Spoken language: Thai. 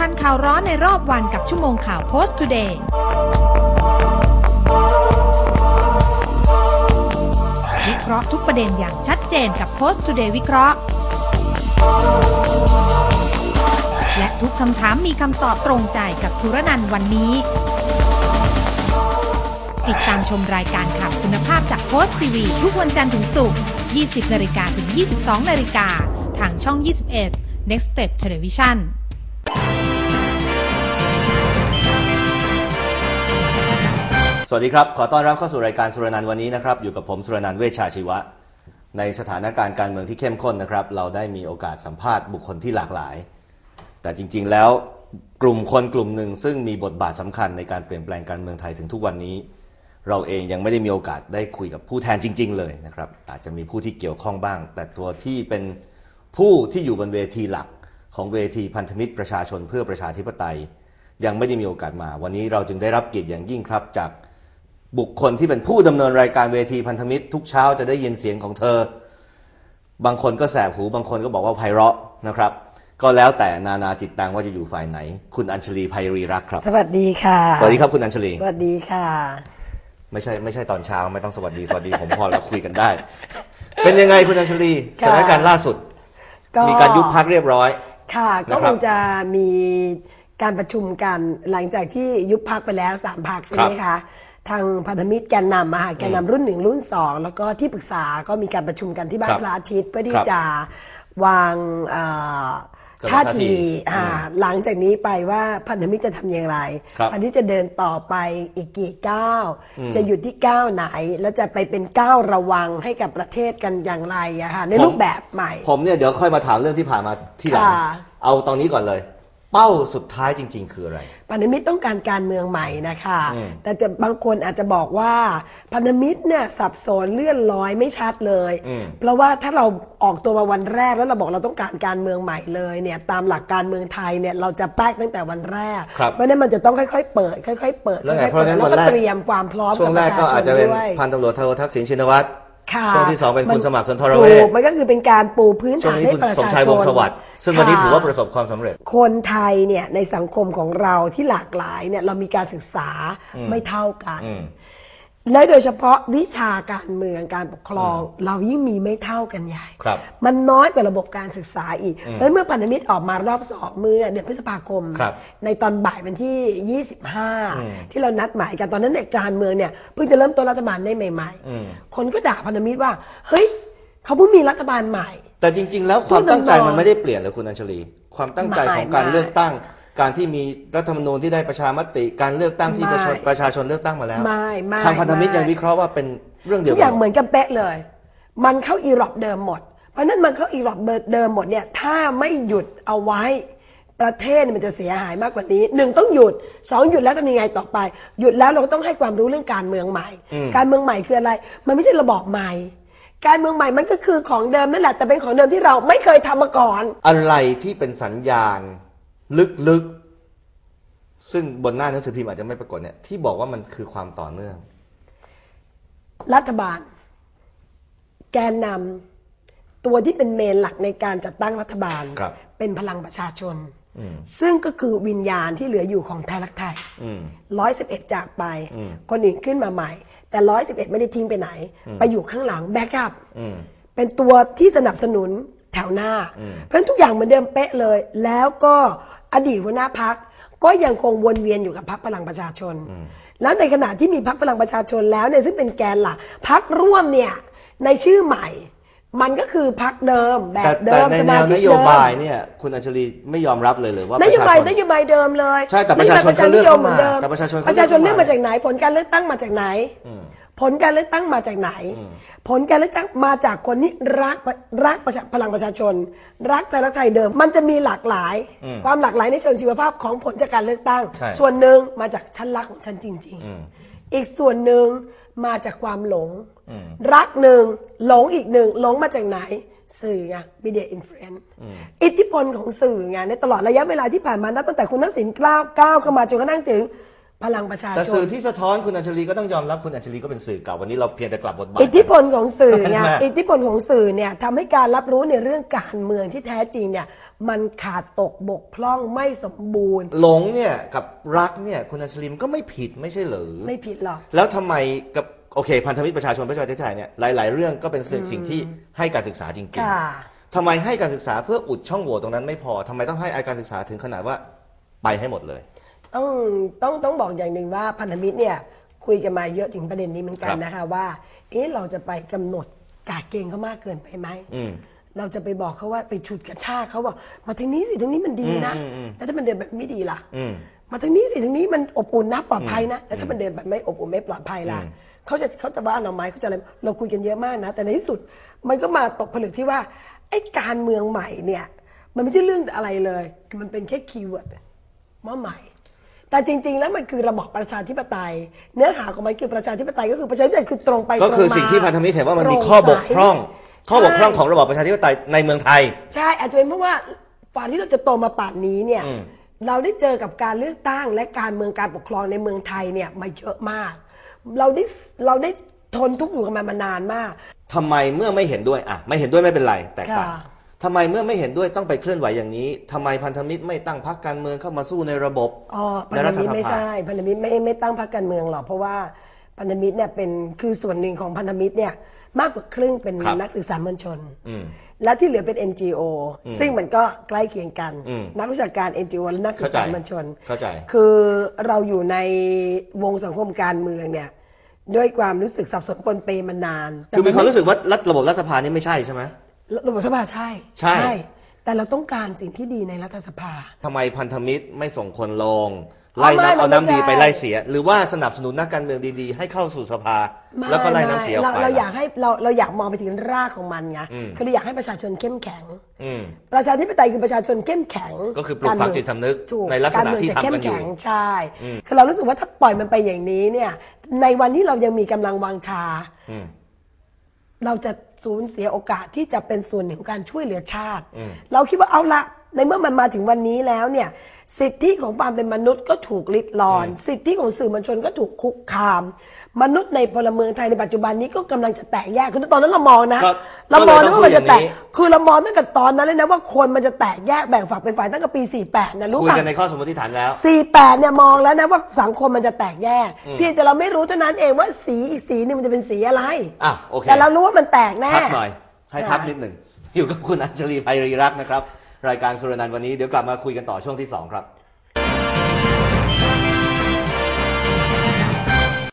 ทันข่าวร้อนในรอบวันกับชั่วโมงข่าว Post Today วิเคราะห์ทุกประเด็นอย่างชัดเจนกับ Post Today วิเคราะห์ และทุกคำถามมีคำตอบตรงใจกับสุรนันท์วันนี้ ติดตามชมรายการข่าวคุณภาพจากโพสต์ทีวีทุกวันจันทร์ถึงศุกร์ 20นาฬิกาถึง 22นาฬิกาทางช่อง 21 Next Step Television สวัสดีครับ ขอต้อนรับเข้าสู่รายการสุรนันท์วันนี้นะครับ อยู่กับผมสุรนันท์เวชชาชีวะ ในสถานการณ์การเมืองที่เข้มข้นนะครับ เราได้มีโอกาสสัมภาษณ์บุคคลที่หลากหลาย แต่จริง ๆ แล้วกลุ่มคนกลุ่มหนึ่งซึ่งมีบทบาทสำคัญในการเปลี่ยนแปลงการเมืองไทยถึงทุกวันนี้ เราเองยังไม่ได้มีโอกาสได้คุยกับผู้แทนจริง ๆ เลยนะครับ อาจจะมีผู้ที่เกี่ยวข้องบ้าง แต่ตัวที่เป็นผู้ที่อยู่บนเวทีหลักของเวทีพันธมิตรประชาชนเพื่อประชาธิปไตย ยังไม่ได้มีโอกาสมา วันนี้เราจึงได้รับเกียรติอย่างยิ่งครับจาก บุคคลที่เป็นผู้ดำเนินรายการเวทีพันธมิตร ทุกเช้าจะได้ยินเสียงของเธอ บางคนก็แสบหูบางคนก็บอกว่าไพเราะนะครับ ก็แล้วแต่นานาจิตตังว่าจะอยู่ฝ่ายไหน คุณอัญชลีไพรีรักษ์ครับ สวัสดีค่ะ สวัสดีครับคุณอัญชลี สวัสดีค่ะ ไม่ใช่ไม่ใช่ตอนเช้าไม่ต้องสวัสดีสวัสดีผมพอแล้วคุยกันได้ เป็นยังไงคุณอัญชลีสค่ะถานการณ์ล่าสุดก็มีการยุบพักเรียบร้อย ค่ะก็นะคครับงจะมีการประชุมกันหลังจากที่ยุบพักไปแล้วสามพักใช่ไหมครัคะบ ทางพันธมิตรแกนนำอะค่ะแกนนำรุ่นหนึ่งรุ่นสองแล้วก็ที่ปรึกษาก็มีการประชุมกันที่บ้าคนรับพระอาทิตย์เพื่อที่ครับจะวางเอ่อกำหนดท่าท่าทีทีอ่าอืมหลังจากนี้ไปว่าพันธมิตรจะทำอย่างไรครับพันธมิตรจะเดินต่อไปอีกกี่ก้าวจะหยุดที่ก้าวไหน แล้วจะไปเป็นก้าวระวังให้กับประเทศกันอย่างไรอะค่ะในรูปแบบใหม่ ผมเนี่ยเดี๋ยวค่อยมาถามเรื่องที่ผ่านมาที่หลังค่ะเอาตอนนี้ก่อนเลย เป้าสุดท้ายจริง ๆ คืออะไร พันธมิตรต้องการการเมืองใหม่นะคะ อืมแต่จะบางคนอาจจะบอกว่าพันธมิตรเนี่ยสับสนเลื่อนลอยไม่ชัดเลย อืม เพราะว่าถ้าเราออกตัวมาวันแรกแล้วเราบอกเราต้องการการเมืองใหม่เลยเนี่ยตามหลักการเมืองไทยเนี่ยเราจะแป๊กตั้งแต่วันแรก ครับเพราะฉะนั้นมันจะต้องค่อยๆ เปิด ค่อยๆ เปิดแล้วไงค่อยเพๆราะเปิฉะดนั้นแล้ววันก็แรก เตรียมความพร้อมช่วกับงปแรกระชาก็ชอาจนจะเป็นด้วย พันตำรวจโททักษิณชินวัตร ค่ะช่วงที่สองเป็นคุณมัสมัครสุนทรเวชถูกมันก็คือเป็นการปูพื้นช่วงฐานนี้ให้คุณประสมชาชายชวงนศ์สวัสดิ์ซึ่งวันนี้ค่ะถือว่าประสบความสำเร็จ คนไทยเนี่ยในสังคมของเราที่หลากหลายเนี่ยเรามีการศึกษาไม่เท่ากัน อืม และโดยเฉพาะวิชาการเมืองการปกครอง เรายิ่งมีไม่เท่ากันใหญ่ ครับ มันน้อยกว่าระบบการศึกษาอีกแล้วเมื่อพันธมิตรออกมารอบสองเมื่อเดือนพฤษภาคม ครับในตอนบ่ายวันที่ 25 ที่เรานัดหมายกันตอนนั้นเด็กการเมืองเนี่ยเพิ่งจะเริ่มต้นรัฐบาลได้ใหม่ๆคนก็ด่าพันธมิตรว่า เฮ้ยเขาเพิ่งมีรัฐบาลใหม่ แต่จริง ๆ แล้วความตั้งใจพูดตรงๆมันไม่ได้เปลี่ยนเลยคุณอัญชลี ความตั้งใจของการไม่เลือกตั้ง การที่มีรัฐธรรมนูญที่ได้ประชามติ การเลือกตั้งที่ประชาไม่ ประชาชนเลือกตั้งมาแล้วไม่ไม่ทางพันธมิตรไม่ยังวิเคราะห์ว่าเป็นเรื่องเดียวทุกกัอย่างนเหมือนกันเป๊ะเลย มันเข้าอีรอบเดิมหมด เพราะฉะนั้นมันเข้าอีรอบเดิมหมดเนี่ยถ้าไม่หยุดเอาไว้ ประเทศเนี่ยมันจะเสียหายมากกว่านี้หนึ่งต้องหยุดสองหยุดแล้วทำยังไงต่อไป หยุดแล้วเราก็ต้องให้ความรู้เรื่องการเมืองใหม่ การเมืองใหม่คืออะไร มันไม่ใช่ระบอบใหม่ การเมืองใหม่มันก็คือของเดิมนั่นแหละแต่เป็นของเดิมที่เราไม่เคยทำมาก่อน อะไรที่เป็นสัญญาณ ลึกๆ ซึ่งบนหน้าหนังสือพิมพ์อาจจะไม่ปรากฏเนี่ยที่บอกว่ามันคือความต่อเนื่อง รัฐบาล แกนนำตัวที่เป็นเมนหลักในการจัดตั้งรัฐบาล ครับ เป็นพลังประชาชนซึ่งก็คือวิญญาณที่เหลืออยู่ของไทยรักไทย อืม ร้อยสิบเอ็ดจากไปคนอื่นขึ้นมาใหม่ แต่ร้อยสิบเอ็ดไม่ได้ทิ้งไปไหน ไปอยู่ข้างหลังแบ็กอัพ อืม เป็นตัวที่สนับสนุนแถวหน้า เพราะฉะนั้นทุกอย่างเหมือนเดิมเป๊ะเลย แล้วก็อดีตหัวหน้าพักก็ยังคงวนเวียนอยู่กับพักพลังประชาชน แล้วในขณะที่มีพักพลังประชาชนแล้วเนี่ยซึ่งเป็นแกนหลักพักร่วมเนี่ยในชื่อใหม่ มันก็คือพักเดิมแบแต่บเดิแต่มในสแนมาวชินกโยเดิมบายเนี่ยคุณอัญชลีไม่ยอมรับเลยเลยว่านประโยชาบายชนนโยบายเดิมเลยใช่แต่ประชาชนเขาเลือกเข้ามาแต่ประชาชนเขาประชาชนเลืเลืออกกเข้ามามาจากไหนผลการเลือกตั้งมาจากไหน ผลการเลือกตั้งมาจากไหน ผลการเลือกตั้งมาจากคนที่รักรักประชาพลังประชาชน รักไทยรักไทยเดิม มันจะมีหลากหลาย ความหลากหลายในเชิงชีวภาพของผลจากการเลือกตั้งใช่ส่วนหนึ่งมาจากฉันรักของฉันจริง ๆ อีกส่วนหนึ่งมาจากความหลง รักหนึ่งหลงอีกหนึ่งหลงมาจากไหนสื่อไงมีเดียอินฟลูเอนซ์อิทธิพลของสื่อไงในตลอดระยะเวลาที่ผ่านมานับตั้งแต่คุณทักษิณก้าวก้าวเข้ามาจนกระทั่งถึง พลังประชาแต่ชสื่นอที่สะท้อนคุณอัญชลีก็ต้องยอมรับคุณอัญชลีก็เป็นสื่อเก่าวันนี้เราเพียงแต่กลับบทบาท อิทธิพลของสื่อเนี่ยใช่ไหมอิทธิพลของสื่อเนี่ยทำให้การรับรู้ในเรื่องการเมืองที่แท้จริงเนี่ย มันขาดตกบกพร่องไม่สมบูรณ์ หลงเนี่ยกับรักเนี่ยคุณอัญชลีมันก็ไม่ผิดไม่ใช่เหรอไม่ผิดหรอก แล้วทำไมกับโอเค พันธมิตรประชาชนประชาธิปไตยเนี่ยหลาย ๆ เรื่องก็เป็นสิ่งที่ให้การศึกษาจริงค่ะ ๆทำไมให้การศึกษาเพื่ออุดช่องโหว่ตรงนั้นไม่พอทำไมต้องให้การศึกษาถึงขนาดว่าไปให้หมดเลย ต้องต้องต้องบอกอย่างหนึ่งว่าพันธมิตรเนี่ยคุยกันมาเยอะถึงประเด็นนี้เหมือนกัคนรับนะคะ ว่า เอ๊ะเราจะไปกำหนดกาเกณฑ์เขามากเกินไปไหมอืมเราจะไปบอกเขาว่าไปฉุดกระชากเขาบอกมาทางนี้สิทางนี้มันดีนะอืมอืมแล้วถ้ามันเดินแบบไม่ดีล่ะอืมมาทางนี้สิทางนี้มันอบอุ่นนะปลอดภัยนะแล้วถ้ามันเดินแบบไม่อบอุ่นไม่ปลอดภัยล่ะเขาจะเขาจะว่าเราไหมเขาจะอะไรเราคุยกันเยอะมากนะ แต่ในที่สุดมันก็มาตกผลึกที่ว่าไอ้การเมืองใหม่เนี่ย มันไม่ใช่เรื่องอะไรเลย มันเป็นแค่คีย์เวิร์ดว่าใหม่ แต่จริง ๆ แล้วมันคือระบอบประชาธิปไตย เนื้อหาของมันคือประชาธิปไตยก็คือประชาธิปไตยคือตรงไปก็คือตรงมาสิ่งที่พันธมิตรเห็นว่ามันมีโปร่งข้อบกพร่องใสข้อบกพร่องใช่ของระบอบประชาธิปไตยในเมืองไทย ใช่อาจจะเป็นเพราะว่าป่านที่เราจะโตมาป่านนี้เนี่ยอืมเราได้เจอกับการเลือกตั้งและการเมืองการปกครองในเมืองไทยเนี่ยมาเยอะมาก เราได้เราได้ทนทุกข์อยู่กันมามานานมากทำไมเมื่อไม่เห็นด้วยอะไม่เห็นด้วยไม่เป็นไรแตกต่างค่ะ ทำไมเมื่อไม่เห็นด้วยต้องไปเคลื่อนไหวอย่างนี้ทำไมพันธมิตรไม่ตั้งพรรคการเมืองเข้ามาสู้ในระบบอ๋อพัในนธรัฐมิตสรไม่ภาใช่พันธมิตรไม่ไม่ตั้งพรรคการเมืองหรอกเพราะว่าพันธมิตรเนี่ยเป็นคือส่วนหนึ่งของพันธมิตรเนี่ยมากกว่าครึ่งเป็นครับนักศึกษามวลชนอืมและที่เหลือเป็น NGO ซึ่งมันก็ใกล้เคียงกันอืมนักวิชาการ NGO และนักศึกษามวลชนเข้าใจคือเราอยู่ในวงสังคมการเมืองเนี่ยด้วยความรู้สึกสับสนปนเปมานาน คือมีความรู้สึกสึกว่ารัฐระบบรัฐสภานี่ไม่ใช่ใช่ไหม ระบบสภาใช่ใช่ แต่เราต้องการสิ่งที่ดีในรัฐสภา ทำไมพันธมิตรไม่ส่งคนลง ไล่ไม่น้ำเอามันไม่น้ำดีใช่ไปไล่เสีย หรือว่าสนับสนุนนักการเมืองดีๆ ให้เข้าสู่สภาไม่แล้วก็ไล่น้ำไม่เสียออกเราไปเราอยากให้เราเราอยากมองไปถึงรากของมันไงอืม คือเราอยากให้ประชาชนเข้มแข็ง อืม ประชาธิปไตยคือประชาชนเข้มแข็งก็คือปลูกฝังจิตสำนึกถูกในลักษณะารเมืองที่จะทำกันเข้มอยู่แข็งใช่คือเรารู้สึกว่าถ้าปล่อยมันไปอย่างนี้เนี่ย ในวันที่เรายังมีกำลังวังชา อืม เราจะสูญเสียโอกาสที่จะเป็นส่วนหนึ่งของการช่วยเหลือชาติ เราคิดว่าเอาละ ในเมื่อมันมาถึงวันนี้แล้วเนี่ยสิทธิของความเป็นมนุษย์ก็ถูกลิดรอน สิทธิของสื่อมวลชนก็ถูกคุกคาม มนุษย์ในพลเมืองไทยในปัจจุบันนี้ก็กำลังจะแตกแยกคือตอนนั้นเรามองนะก็เรามองก็เลยนะต้องว่ามันจะแตกสู้อย่างนี้คือเรามองตั้งแต่ตอนนั้นเลยนะว่าคนมันจะแตกแยกแบ่งฝักเป็นฝ่ายตั้งแต่ปี 48 นะรู้คุยป่ะกันในข้อสมมติฐานแล้ว 48 เนี่ยมองแล้วนะว่าสังคมมันจะแตกแยก เพียงแต่เราไม่รู้เท่านั้นเองว่าสีอีกสีหนึงมันจะเป็นสีอะไรอะโอเคแต่เรารู้ว่ามันแตกแน่พักหน่อยให้พักค่ะนิดหนึ่งอยู่กับคุณอัญชลีภัยรีรักษ์นะครับ รายการสุรนันท์วันนี้เดี๋ยวกลับมาคุยกันต่อช่วงที่สองครับ